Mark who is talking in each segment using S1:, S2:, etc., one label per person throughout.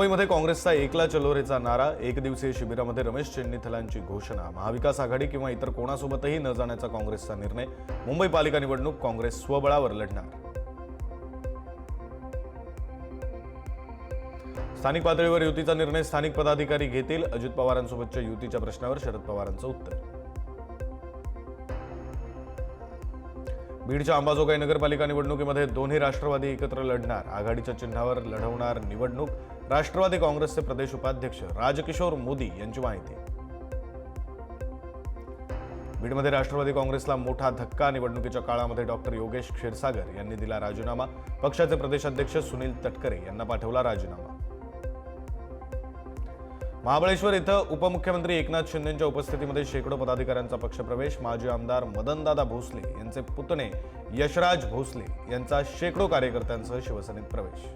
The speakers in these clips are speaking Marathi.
S1: मुंबईमध्ये काँग्रेसचा एकला चलोरेचा नारा एक दिवसीय शिबिरामध्ये रमेश चेन्नीथलांची घोषणा. महाविकास आघाडी किंवा इतर कोणासोबतही न जाण्याचा काँग्रेसचा निर्णय मुंबई पालिका निवडणूक काँग्रेस स्वबळावर लढणार. स्थानिक पातळीवर युतीचा निर्णय स्थानिक पदाधिकारी घेतील. अजित पवारांसोबतच्या युतीच्या प्रश्नावर शरद पवारांचं उत्तर. बीडच्या अंबाजोगाई नगरपालिका निवडणुकीमध्ये दोन्ही राष्ट्रवादी एकत्र लढणार. आघाडीच्या चिन्हावर लढवणार निवडणूक. राष्ट्रवादी काँग्रेसचे प्रदेश उपाध्यक्ष राजकिशोर मोदी यांची माहिती. बीडमध्ये राष्ट्रवादी काँग्रेसला मोठा धक्का निवडणुकीच्या काळामध्ये डॉक्टर योगेश क्षीरसागर यांनी दिला राजीनामा. पक्षाचे प्रदेशाध्यक्ष सुनील तटकरे यांना पाठवला राजीनामा. महाबळेश्वर इथं उपमुख्यमंत्री एकनाथ शिंदेच्या उपस्थितीमध्ये शेकडो पदाधिकाऱ्यांचा पक्षप्रवेश. माजी आमदार मदनदादा भोसले यांचे पुतणे यशराज भोसले यांचा शेकडो कार्यकर्त्यांसह शिवसेनेत प्रवेश.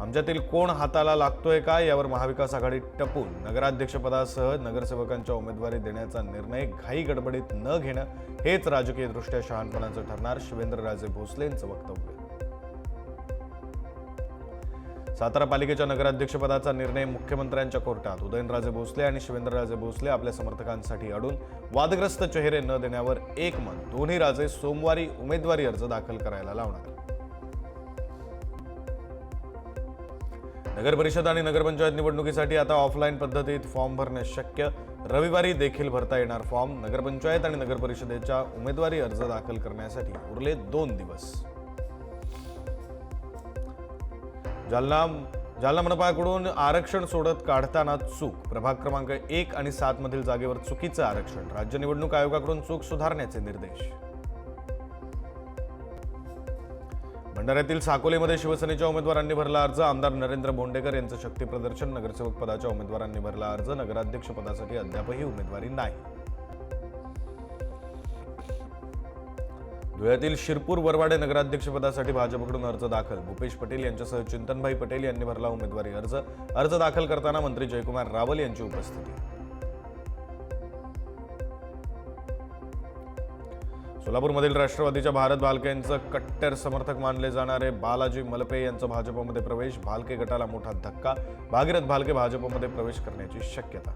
S1: आमच्यातील कोण हाताला लागतोय का यावर महाविकास आघाडी टपून नगराध्यक्षपदासह नगरसेवकांच्या उमेदवारी देण्याचा निर्णय घाई गडबडीत न घेणं हेच राजकीयदृष्ट्या शहाणपणाचं ठरणार शिवेंद्रराजे भोसले यांचं वक्तव्य. सातारा पालिकेच्या नगराध्यक्षपदाचा निर्णय मुख्यमंत्र्यांच्या कोर्टात. उदयनराजे भोसले आणि शिवेंद्रराजे भोसले आपल्या समर्थकांसाठी अडून वादग्रस्त चेहरे न देण्यावर एकमत दोन्ही राजे सोमवारी उमेदवारी अर्ज दाखल करायला लावणार. नगर परिषद आणि नगरपंचायत निवडणुकीसाठी आता ऑफलाईन पद्धतीत फॉर्म भरणे शक्य. रविवारी देखील भरता येणार फॉर्म. नगरपंचायत आणि नगरपरिषदेच्या उमेदवारी अर्ज दाखल करण्यासाठी उरले दोन दिवस. जालना जालना मनपाकडून आरक्षण सोडत काढताना चूक. प्रभाग क्रमांक एक आणि सात मधील जागेवर चुकीचं आरक्षण. राज्य निवडणूक आयोगाकडून चूक सुधारण्याचे निर्देश. भंडाऱ्यातील साकोलीमध्ये शिवसेनेच्या उमेदवारांनी भरला अर्ज. आमदार नरेंद्र बोंडेकर यांचं शक्ती प्रदर्शन. नगरसेवक पदाच्या उमेदवारांनी भरला अर्ज. नगराध्यक्ष पदासाठी अद्यापही उमेदवारी नाही. धुळ्यातील शिरपूर वरवाडे नगराध्यक्षपदासाठी भाजपकडून अर्ज दाखल. भूपेश पटेल यांच्यासह चिंतनभाई पटेल यांनी भरला उमेदवारी अर्ज. अर्ज दाखल करताना मंत्री जयकुमार रावल यांची उपस्थिती. सोलापूरमधील राष्ट्रवादीच्या भारत भालके यांचं कट्टर समर्थक मानले जाणारे बालाजी मलपे यांचा भाजपमध्ये प्रवेश. भालके गटाला मोठा धक्का. भागीरथ भालके भाजपमध्ये प्रवेश करण्याची शक्यता.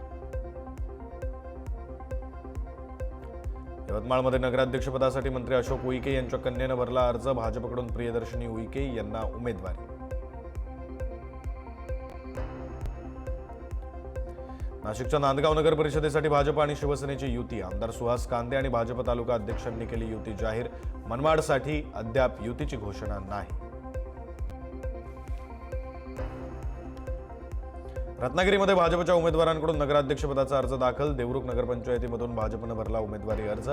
S1: यवतमाळमध्ये नगराध्यक्षपदासाठी मंत्री अशोक उईके यांच्या कन्येनं भरला अर्ज. भाजपकडून प्रियदर्शनी उईके यांना उमेदवारी. नाशिकच्या नांदगाव नगर परिषदेसाठी भाजप आणि शिवसेनेची युती. आमदार सुहास कांदे आणि भाजप तालुका अध्यक्षांनी केली युती जाहीर. मनमाडसाठी अद्याप युतीची घोषणा नाही. रत्नागिरीमध्ये भाजपच्या उमेदवारांकडून नगराध्यक्षपदाचा अर्ज दाखल. देवरुख नगरपंचायतीमधून भाजपनं भरला उमेदवारी अर्ज.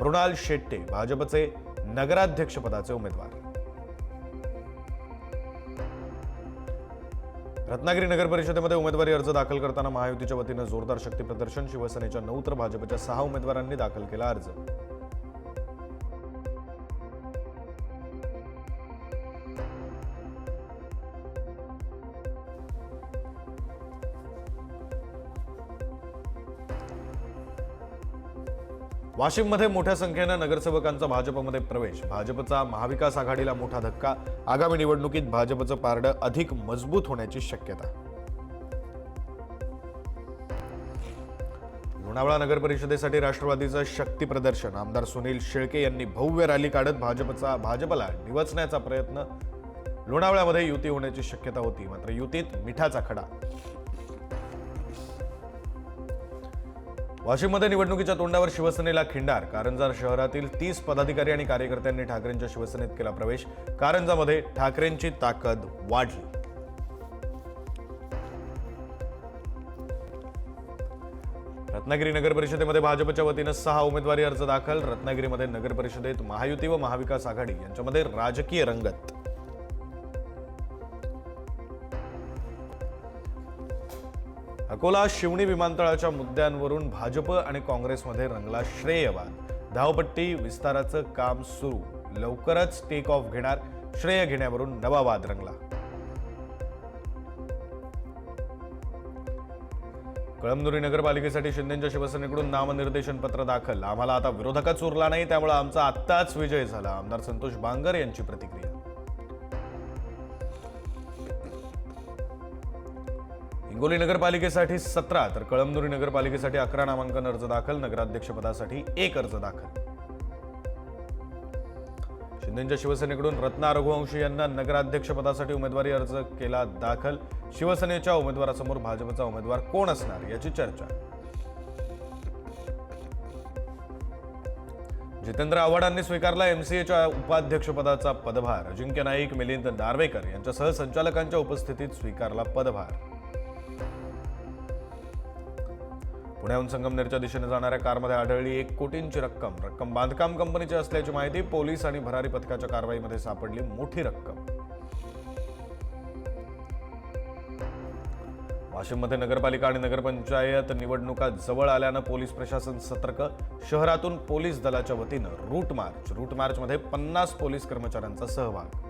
S1: मृणाल शेट्टे भाजपचे नगराध्यक्षपदाचे उमेदवार. रत्नागिरी नगर परिषदेमध्ये उमेदवारी अर्ज दाखल करताना महायुतीच्या वतीनं जोरदार शक्ती प्रदर्शन. शिवसेनेच्या नऊ तर भाजपच्या सहा उमेदवारांनी दाखल केला अर्ज. वाशिममध्ये मोठ्या संख्येनं नगरसेवकांचा भाजपमध्ये प्रवेश. भाजपचा महाविकास आघाडीला मोठा धक्का. आगामी निवडणुकीत भाजपचं पारडं अधिक मजबूत होण्याची शक्यता. लोणावळा नगर परिषदेसाठी राष्ट्रवादीचं शक्ती प्रदर्शन. आमदार सुनील शेळके यांनी भव्य रॅली काढत भाजपचा भाजपला निवचण्याचा प्रयत्न. लोणावळ्यामध्ये युती होण्याची शक्यता होती. मात्र युतीत मिठाचा खडा. वाशिममध्ये निवडणुकीच्या तोंडावर शिवसेनेला खिंडार. कारंजा शहरातील तीस पदाधिकारी आणि कार्यकर्त्यांनी ठाकरेंच्या शिवसेनेत केला प्रवेश. कारंजामध्ये ठाकरेंची ताकद वाढली. रत्नागिरी नगर परिषदेमध्ये भाजपच्या वतीनं सहा उमेदवारी अर्ज दाखल. रत्नागिरीमध्ये नगर परिषदेत महायुती व महाविकास आघाडी यांच्यामध्ये राजकीय रंगत. अकोला शिवणी विमानतळाच्या मुद्द्यांवरून भाजप आणि काँग्रेसमध्ये रंगला श्रेयवाद धावपट्टी विस्ताराचं काम सुरू. लवकरच टेक ऑफ घेणार श्रेय घेण्यावरून नवा वाद रंगला. कळमनुरी नगरपालिकेसाठी शिंदेच्या शिवसेनेकडून नामनिर्देशन पत्र दाखल. आम्हाला आता विरोधकच उरला नाही त्यामुळे आमचा आत्ताच विजय झाला. आमदार संतोष बांगर यांची प्रतिक्रिया. हिंगोली नगरपालिकेसाठी सतरा तर कळमनुरी नगरपालिकेसाठी अकरा नामांकन अर्ज दाखल नगराध्यक्षपदासाठी एक अर्ज दाखल. शिंदेच्या शिवसेनेकडून रत्ना रघुवंशी यांना नगराध्यक्षपदासाठी उमेदवारी अर्ज केला दाखल. शिवसेनेच्या उमेदवारासमोर भाजपचा उमेदवार कोण असणार याची चर्चा. जितेंद्र आव्हाडांनी स्वीकारला एमसीएच्या उपाध्यक्षपदाचा पदभार. अजिंक्य नाईक मिलिंद नार्वेकर यांच्यासह संचालकांच्या उपस्थितीत स्वीकारला पदभार. पुण्याहून संगमनेरच्या दिशेने जाणाऱ्या कारमध्ये आढळली एक कोटींची रक्कम. रक्कम बांधकाम कंपनीची असल्याची माहिती पोलीस आणि भरारी पथकाच्या कारवाईमध्ये सापडली. मोठी रक्कम. वाशिममध्ये नगरपालिका आणि नगरपंचायत निवडणुका जवळ आल्यानं पोलीस प्रशासन सतर्क. शहरातून पोलीस दलाच्या वतीनं रूट मार्च रूट मार्चमध्ये पन्नास पोलीस कर्मचाऱ्यांचा सहभाग.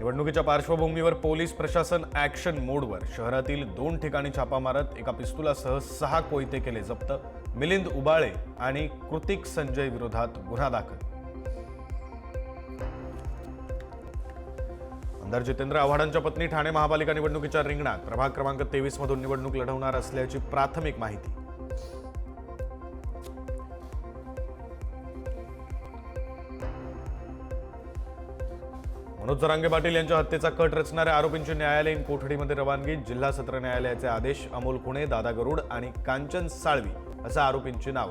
S1: निवडणुकीच्या पार्श्वभूमीवर पोलीस प्रशासन ॲक्शन मोडवर शहरातील दोन ठिकाणी छापा मारत एका पिस्तुलासह सहा कोयते केले जप्त. मिलिंद उबाळे आणि कृतिक संजय विरोधात गुन्हा दाखल. आमदार जितेंद्र आव्हाडांच्या पत्नी ठाणे महापालिका निवडणुकीच्या रिंगणात प्रभाग क्रमांक तेवीसमधून निवडणूक लढवणार असल्याची प्राथमिक माहिती. मनोज जरांगे पाटील यांच्या हत्येचा कट रचणाऱ्या आरोपींची न्यायालयीन कोठडीमध्ये रवानगी जिल्हा सत्र न्यायालयाचे आदेश अमोल खुणे दादा गरुड आणि कांचन साळवी असं आरोपींची नाव.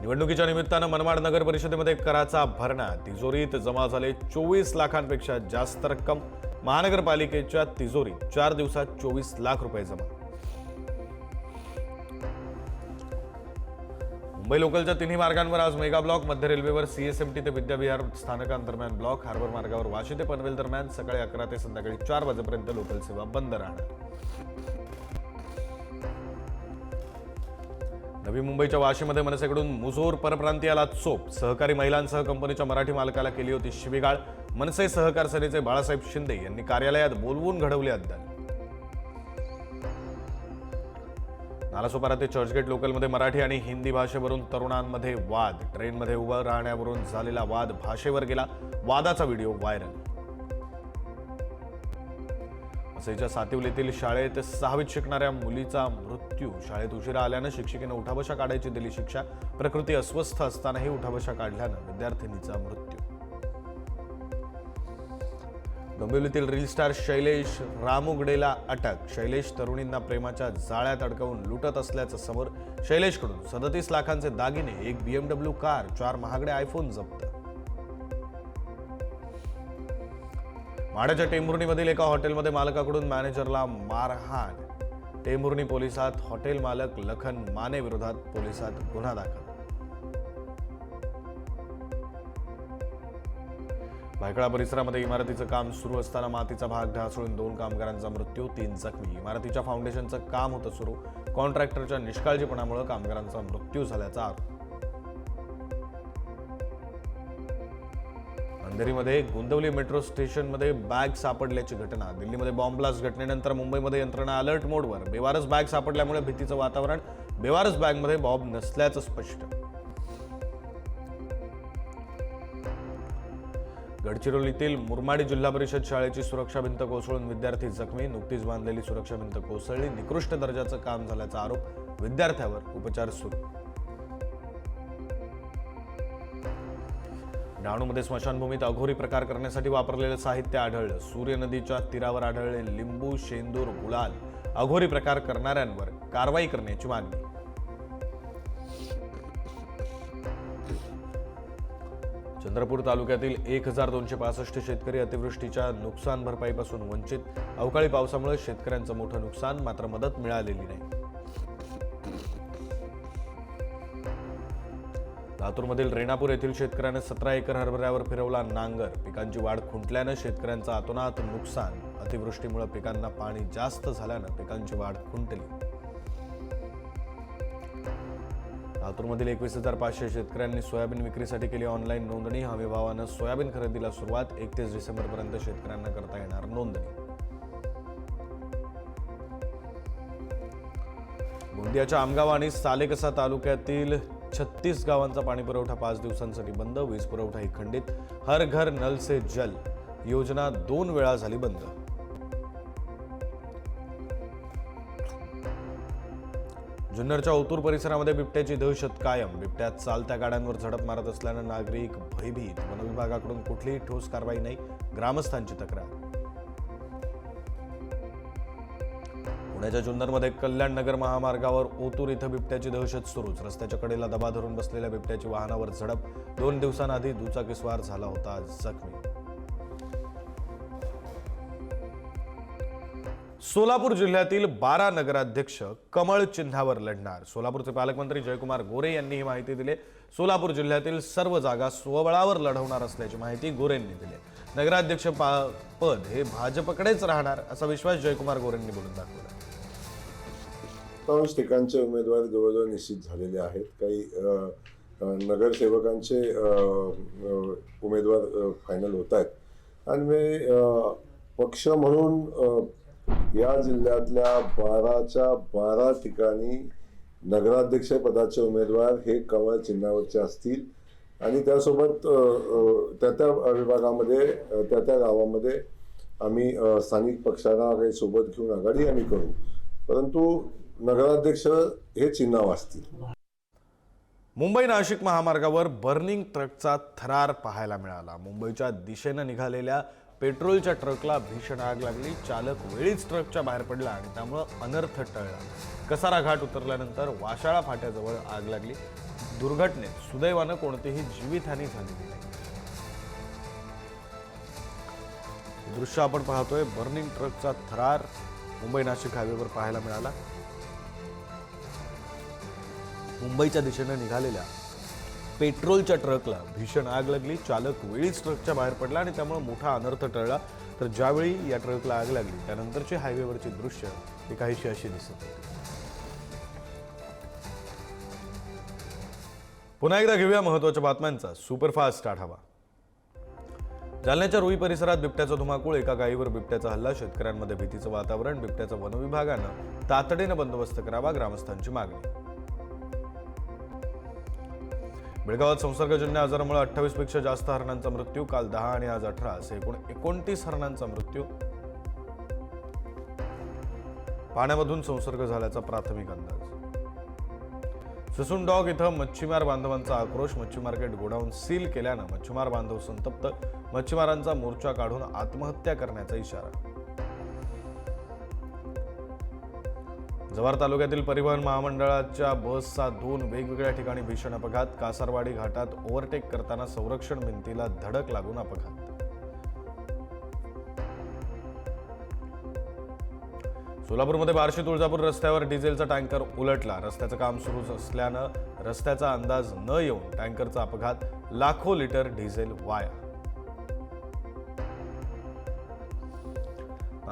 S1: निवडणुकीच्या निमित्तानं मनमाड नगर परिषदेमध्ये कराचा भरणा. तिजोरीत जमा झाले चोवीस लाखांपेक्षा जास्त रक्कम. महानगरपालिकेच्या तिजोरीत चार दिवसात चोवीस लाख रुपये जमा. मुंबई लोकलच्या तिन्ही मार्गांवर आज मेगा ब्लॉक मध्य रेल्वेवर सीएसएमटी ते विद्याविहार स्थानकांदरम्यान ब्लॉक हार्बर मार्गावर वाशी ते पनवेल दरम्यान सकाळी अकरा ते संध्याकाळी चार वाजेपर्यंत लोकल सेवा बंद राहणार. नवी मुंबईच्या वाशीमध्ये मनसेकडून मुजोर परप्रांतीयाला चोप. सहकारी महिलांसह कंपनीच्या मराठी मालकाला केली होती शिवीगाळ. मनसे सहकार सेनेचे बाळासाहेब शिंदे यांनी कार्यालयात बोलवून घडवले अद्दल नालासोपारा ते चर्चगेट लोकलमध्ये मराठी आणि हिंदी भाषेवरून तरुणांमध्ये वाद. ट्रेनमध्ये उभं राहण्यावरून झालेला वाद भाषेवर गेला. वादाचा व्हिडिओ व्हायरल. वसईच्या सातिवलीतील शाळेत सहावीत शिकणाऱ्या मुलीचा मृत्यू. शाळेत उशिरा आल्यानं शिक्षिकेनं उठाबशा काढायची दिली शिक्षा. प्रकृती अस्वस्थ असतानाही उठाबशा काढल्यानं विद्यार्थिनीचा मृत्यू. डोंबिवलीतील रील स्टार शैलेश रामुगडेला अटक. शैलेश तरुणींना प्रेमाच्या जाळ्यात अडकवून लुटत असल्याचं समोर शैलेशकडून सदतीस लाखांचे दागिने एक बीएमडब्ल्यू कार चार महागडे आयफोन जप्त. माड्याच्या टेंभुर्णीमधील एका हॉटेलमध्ये मालकाकडून मॅनेजरला मारहाण. टेंभुर्णी पोलिसात हॉटेल मालक लखन माने विरोधात पोलिसात गुन्हा दाखल. भायखळा परिसरामध्ये इमारतीचं काम सुरू असताना मातीचा भाग ढासळून दोन कामगारांचा मृत्यू तीन जखमी. इमारतीच्या फाउंडेशनचं काम होतं सुरू. कॉन्ट्रॅक्टरच्या निष्काळजीपणामुळे कामगारांचा मृत्यू झाल्याचा आरोप. अंधेरीमध्ये गोंदवली मेट्रो स्टेशनमध्ये बॅग सापडल्याची घटना. दिल्लीमध्ये बॉम्ब ब्लास्ट घटनेनंतर मुंबईमध्ये यंत्रणा अलर्ट मोडवर बेवारस बॅग सापडल्यामुळे भीतीचं वातावरण. बेवारस बॅगमध्ये बॉम्ब नसल्याचं स्पष्ट. गडचिरोलीतील मुरमाडी जिल्हा परिषद शाळेची सुरक्षा भिंत कोसळून विद्यार्थी जखमी नुकतीच बांधलेली सुरक्षा भिंत कोसळली निकृष्ट दर्जाचं काम झाल्याचा आरोप विद्यार्थ्यावर उपचार सुरू. डहाणूमध्ये स्मशानभूमीत अघोरी प्रकार करण्यासाठी वापरलेलं साहित्य आढळलं. सूर्य नदीच्या तीरावर आढळले लिंबू शेंदूर गुलाल. अघोरी प्रकार करणाऱ्यांवर कारवाई करण्याची मागणी. चंद्रपूर तालुक्यातील एक हजार दोनशे पासष्ट शेतकरी अतिवृष्टीच्या नुकसान भरपाईपासून वंचित. अवकाळी पावसामुळे शेतकऱ्यांचं मोठं नुकसान मात्र मदत मिळालेली नाही. लातूरमधील रेणापूर येथील शेतकऱ्याने सतरा एकर हरभऱ्यावर फिरवला नांगर. पिकांची वाढ खुंटल्यानं शेतकऱ्यांचं अतोनात नुकसान. अतिवृष्टीमुळे पिकांना पाणी जास्त झाल्यानं पिकांची वाढ खुंटली. लातूरमधील एकवीस हजार पाचशे शेतकऱ्यांनी सोयाबीन विक्रीसाठी केली ऑनलाईन नोंदणी. हमीभावानं सोयाबीन खरेदीला सुरुवात. एकतीस डिसेंबरपर्यंत शेतकऱ्यांना करता येणार नोंदणी. गोंदियाच्या आमगाव आणि सालेकसा तालुक्यातील छत्तीस गावांचा पाणीपुरवठा पाच दिवसांसाठी बंद. वीज पुरवठाही खंडित. हर घर नल से जल. योजना दोन वेळा झाली बंद. जुन्नरच्या ओतूर परिसरामध्ये बिबट्याची दहशत कायम. बिबट्यात चालत्या गाड्यांवर झडप मारत असल्यानं नागरिक भयभीत. वनविभागाकडून कुठलीही ठोस कारवाई नाही ग्रामस्थांची तक्रार. पुण्याच्या जुन्नरमध्ये कल्याण नगर महामार्गावर ओतूर इथं बिबट्याची दहशत सुरूच. रस्त्याच्या कडेला दबा धरून बसलेल्या बिबट्याची वाहनावर झडप. दोन दिवसांआधी दुचाकीस्वार झाला होता जखमी. सोलापूर जिल्ह्यातील बारा नगराध्यक्ष कमळ चिन्हावर लढणार. सोलापूरचे पालकमंत्री जयकुमार गोरे यांनी ही माहिती दिली. सोलापूर जिल्ह्यातील सर्व जागा स्वबळावर लढवणार असल्याची माहिती गोरेंनी दिली. नगराध्यक्ष पा- पद हे भाजपकडेच राहणार असा विश्वास जयकुमार गोरेंनी बोलून दाखवला.
S2: बहुतांश ठिकाणचे उमेदवार जवळजवळ निश्चित झालेले आहेत. काही नगरसेवकांचे उमेदवार फायनल होत आहेत. आणि मी पक्ष म्हणून या जिल्ह्यातल्या बाराच्या बारा ठिकाणी नगराध्यक्ष पदाचे उमेदवार हे कमळ चिन्हावरचे असतील. आणि त्यासोबत त्या त्या विभागामध्ये त्या त्या गावामध्ये आम्ही स्थानिक पक्षांना काही सोबत घेऊन आघाडी आम्ही करू. परंतु नगराध्यक्ष हे चिन्ह असतील.
S1: मुंबई नाशिक महामार्गावर बर्निंग ट्रकचा थरार पाहायला मिळाला. मुंबईच्या दिशेनं निघालेल्या पेट्रोलच्या ट्रकला भीषण आग लागली. चालक वेळीच ट्रकच्या बाहेर पडला आणि त्यामुळं अनर्थ टळला. कसारा घाट उतरल्यानंतर वाशाळा फाट्याजवळ आग लागली. दुर्घटनेत सुदैवानं कोणतीही जीवितहानी झालेली नाही. दृश्य आपण पाहतोय बर्निंग ट्रकचा थरार मुंबई नाशिक हायवेवर पाहायला मिळाला. मुंबईच्या दिशेनं निघालेल्या पेट्रोलच्या ट्रकला भीषण आग लागली. चालक वेळीच ट्रकच्या बाहेर पडला आणि त्यामुळे मोठा अनर्थ टळला. तर ज्यावेळी या ट्रकला आग लागली त्यानंतरची हायवेवरची दृश्य हे काहीशी अशी दिसत पुन्हा एकदा घेऊया महत्त्वाच्या बातम्यांचा. सुपरफास्ट आढावा. जालन्याच्या रुई परिसरात बिबट्याचा धुमाकूळ एका गायीवर बिबट्याचा हल्ला शेतकऱ्यांमध्ये भीतीचं वातावरण बिबट्याचा वनविभागानं तातडीनं बंदोबस्त करावा ग्रामस्थांची मागणी. बेळगावात संसर्गजन्य आजारामुळे अठ्ठावीसपेक्षा जास्त हरणांचा मृत्यू काल दहा आणि आज अठरा असे एकूण एकोणतीस हरणांचा मृत्यू. पाण्यामधून संसर्ग झाल्याचा प्राथमिक अंदाज. ससून डॉग इथं मच्छीमार बांधवांचा आक्रोश मच्छी मार्केट गोडाऊन सील केल्यानं मच्छीमार बांधव संतप्त मच्छीमारांचा मोर्चा काढून आत्महत्या करण्याचा इशारा. जव्हार तालुक्यातील परिवहन महामंडळाच्या बसचा दोन वेगवेगळ्या ठिकाणी भीषण अपघात. कासारवाडी घाटात ओव्हरटेक करताना संरक्षण भिंतीला धडक लागून अपघात. सोलापूरमध्ये बार्शी तुळजापूर रस्त्यावर डिझेलचा टँकर उलटला. रस्त्याचं काम सुरू असल्यानं रस्त्याचा अंदाज न येऊन टँकरचा अपघात. लाखो लिटर डिझेल वाया.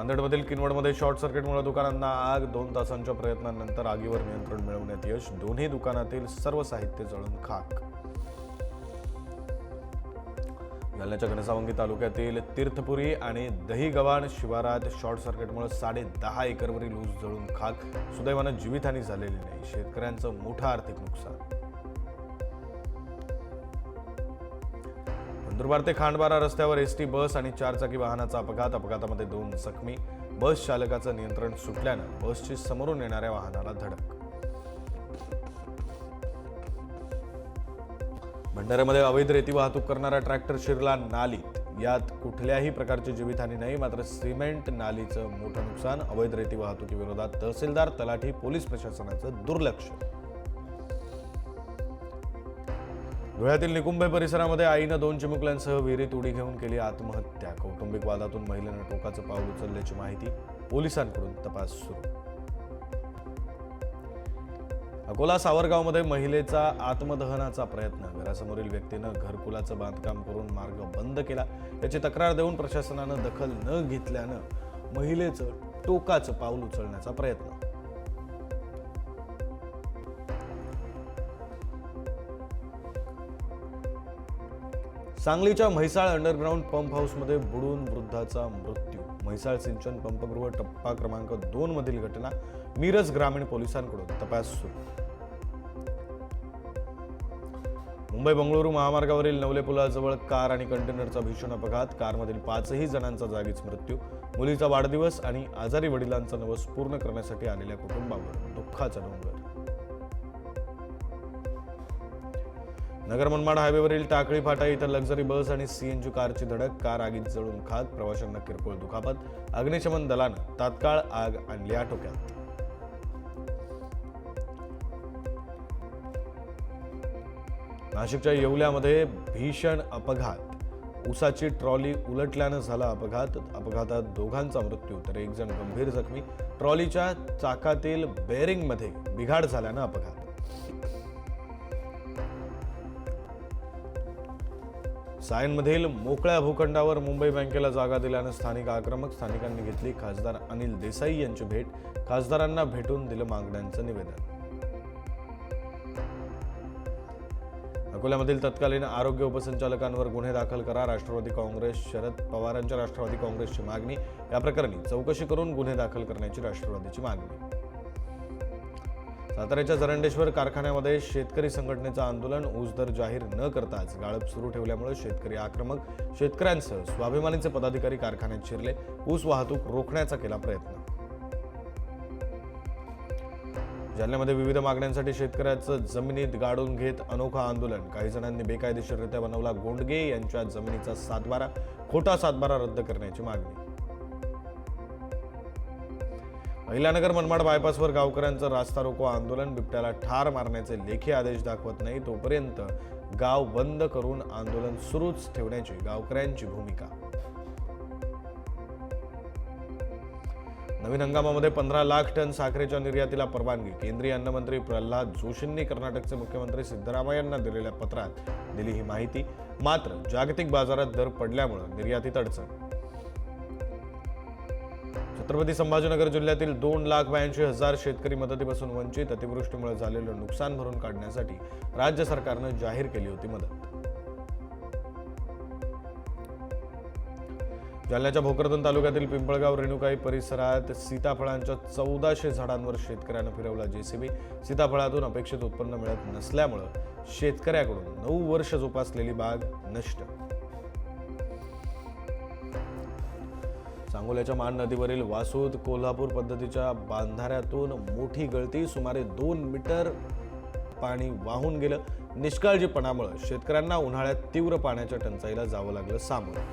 S1: नांदेडमधील किनवडमध्ये शॉर्ट सर्किटमुळे दुकानांना आग दोन तासांच्या प्रयत्नानंतर आगीवर नियंत्रण मिळवण्यात यश. दोन्ही दुकानातील सर्व साहित्य जळून खाक. जालन्याच्या घनसावंगी तालुक्यातील तीर्थपुरी आणि दहीगव्हाण शिवारात शॉर्ट सर्किटमुळे साडे दहा एकरवरील ऊस जळून खाक. सुदैवानं जीवितहानी झालेली नाही. शेतकऱ्यांचं मोठं आर्थिक नुकसान. नंदुरबार ते खांडबारा रस्त्यावर एस टी बस आणि चारचाकी वाहनाचा अपघात अपघातामध्ये दोन जखमी. बस चालकाचं नियंत्रण सुटल्यानं बसची समोरून येणाऱ्या वाहनाला धडक. भंडाऱ्यामध्ये अवैध रेती वाहतूक करणारा ट्रॅक्टर शिरला नालीत यात कुठल्याही प्रकारची जीवितहानी नाही मात्र सिमेंट नालीचं मोठं नुकसान अवैध रेती वाहतुकीविरोधात तहसीलदार तलाठी पोलीस प्रशासनाचं दुर्लक्ष. धुळ्यातील निकुंभे परिसरामध्ये आईनं दोन चिमुकल्यांसह विहिरीत उडी घेऊन केली आत्महत्या. कौटुंबिक वादातून महिलेनं टोकाचं पाऊल उचलल्याची माहिती पोलिसांकडून तपास सुरू. अकोला सावरगावमध्ये महिलेचा आत्मदहनाचा प्रयत्न. घरासमोरील व्यक्तीनं घरकुलाचं बांधकाम करून मार्ग बंद केला. याची तक्रार देऊन प्रशासनानं दखल न घेतल्यानं महिलेचं टोकाचं पाऊल उचलण्याचा प्रयत्न. सांगलीच्या म्हैसाळ अंडरग्राऊंड पंप हाऊसमध्ये बुडून वृद्धाचा मृत्यू. म्हैसाळ सिंचन पंपगृह टप्पा क्रमांक दोन मधील घटना मिरज ग्रामीण पोलिसांकडून तपास सुरू. मुंबई बंगळुरू महामार्गावरील नवले पुलाजवळ कार आणि कंटेनरचा भीषण अपघात. कारमधील पाचही जणांचा जागीच मृत्यू. मुलीचा वाढदिवस आणि आजारी वडिलांचा नवस पूर्ण करण्यासाठी आलेल्या कुटुंबावर दुःखाचा डोंगर. नगर मनमाड हायवेवरील टाकळी फाटा इथं लक्झरी बस आणि सीएनजी कारची धडक कार आगीत जळून खात प्रवाशांना किरकोळ दुखापत अग्निशमन दलानं तात्काळ आग आणली आटोक्यात. नाशिकच्या येवल्यामध्ये भीषण अपघात. उसाची ट्रॉली उलटल्यानं झाला अपघात. अपघातात दोघांचा मृत्यू तर एक जण गंभीर जखमी. ट्रॉलीच्या चाकातील बेअरिंगमध्ये बिघाड झाल्यानं अपघात. सायनमधील मोकळ्या भूखंडावर मुंबई बँकेला जागा दिल्यानं स्थानिक आक्रमक स्थानिकांनी घेतली. खासदार अनिल देसाई यांची भेट. खासदारांना भेटून दिलं मागण्यांचं निवेदन. अकोल्यामधील तत्कालीन आरोग्य उपसंचालकांवर गुन्हे दाखल करा राष्ट्रवादी काँग्रेस शरद पवारांच्या राष्ट्रवादी काँग्रेसची मागणी. या प्रकरणी चौकशी करून गुन्हे दाखल करण्याची राष्ट्रवादीची मागणी. साताऱ्याच्या जरंडेश्वर कारखान्यामध्ये शेतकरी संघटनेचं आंदोलन ऊस दर जाहीर न करताच गाळप सुरू ठेवल्यामुळे शेतकरी आक्रमक शेतकऱ्यांसह स्वाभिमानीचे पदाधिकारी कारखान्यात शिरले. ऊस वाहतूक रोखण्याचा केला प्रयत्न. जालन्यामध्ये विविध मागण्यांसाठी शेतकऱ्याचं जमिनीत गाडून घेत अनोखा आंदोलन. काही जणांनी बेकायदेशीररित्या बनवला गोंडगे यांच्या जमिनीचा सातबारा खोटा सातबारा रद्द करण्याची मागणी. अहिल्यानगर मनमाड बायपासवर गावकऱ्यांचं रास्ता रोको आंदोलन बिबट्याला ठार मारण्याचे लेखी आदेश दाखवत नाही तोपर्यंत गाव बंद करून आंदोलन सुरूच ठेवण्याची गावकऱ्यांची भूमिका. नवीन हंगामामध्ये पंधरा लाख टन साखरेच्या निर्यातीला परवानगी केंद्रीय अन्नमंत्री प्रल्हाद जोशींनी कर्नाटकचे मुख्यमंत्री सिद्धरामय्यांना दिलेल्या पत्रात दिली ही माहिती मात्र जागतिक बाजारात दर पडल्यामुळे निर्यातीत अडचण. छत्रपती संभाजीनगर जिल्ह्यातील दोन लाख ब्याऐंशी हजार शेतकरी मदतीपासून वंचित अतिवृष्टीमुळे झालेलं नुकसान भरून काढण्यासाठी राज्य सरकारनं जाहीर केली होती मदत. जालन्याच्या भोकरदन तालुक्यातील पिंपळगाव रेणुकाई परिसरात सीताफळांच्या चौदाशे झाडांवर शेतकऱ्यानं फिरवला जेसीबी. सीताफळातून अपेक्षित उत्पन्न मिळत नसल्यामुळं शेतकऱ्याकडून नऊ वर्ष जोपासलेली बाग नष्ट सांगोल्याच्या मान नदीवरील वासूद कोल्हापूर पद्धतीच्या बांधाऱ्यातून मोठी गळती सुमारे दोन मीटर पाणी वाहून गेलं. निष्काळजीपणामुळं शेतकऱ्यांना उन्हाळ्यात तीव्र पाण्याच्या टंचाईला जावं लागलं सामोरं.